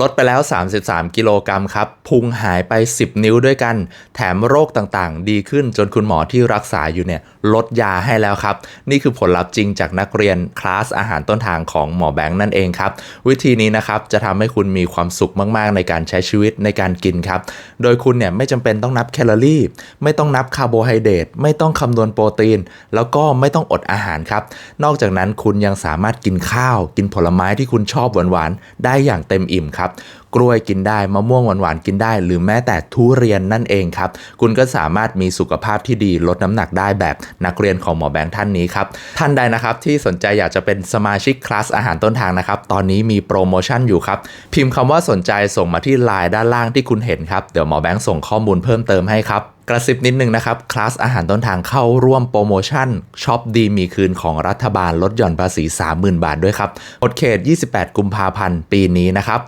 ลดไปแล้ว 33 กิโลกรัมครับ พุงหายไป 10 นิ้วด้วยกัน แถมโรคต่างๆ ดีขึ้นจนคุณหมอที่รักษาอยู่เนี่ย ลดยาให้แล้วครับ นี่คือผลลัพธ์จริงจากนักเรียนคลาสอาหารต้นทางของหมอแบงค์นั่นเองครับ วิธีนี้นะครับจะทำให้คุณมีความสุขมากๆ ในการใช้ชีวิตในการกินครับ โดยคุณเนี่ยไม่จำเป็นต้องนับแคลอรี่ ไม่ต้องนับคาร์โบไฮเดรตไม่ต้องคำนวณโปรตีน แล้วก็ไม่ต้องอดอาหารครับ นอกจากนั้นคุณยังสามารถกินข้าว กินผลไม้ที่คุณชอบหวานๆได้อย่างเต็มอิ่มครับกล้วยกินได้มะม่วงหวานๆกินได้ หรือแม้แต่ทุเรียนนั่นเองครับ คุณก็สามารถมีสุขภาพที่ดีลดน้ำหนักได้แบบนักเรียนของหมอแบงค์ท่านนี้ครับ ท่านใดนะครับที่สนใจอยากจะเป็นสมาชิกคลาสอาหารต้นทางนะครับ ตอนนี้มีโปรโมชั่นอยู่ครับ พิมพ์คำว่าสนใจส่งมาที่ไลน์ด้านล่างที่คุณเห็นครับ เดี๋ยวหมอแบงค์ส่งข้อมูลเพิ่มเติมให้ครับกระซิบนิดนึงนะครับ คลาสอาหารต้นทางเข้าร่วมโปรโมชั่นช็อปดีมีคืนของรัฐบาลลดหย่อนภาษี 30,000 บาทด้วยครับหมดเขต 28 กุมภาพันธ์ปีนี้นะครับ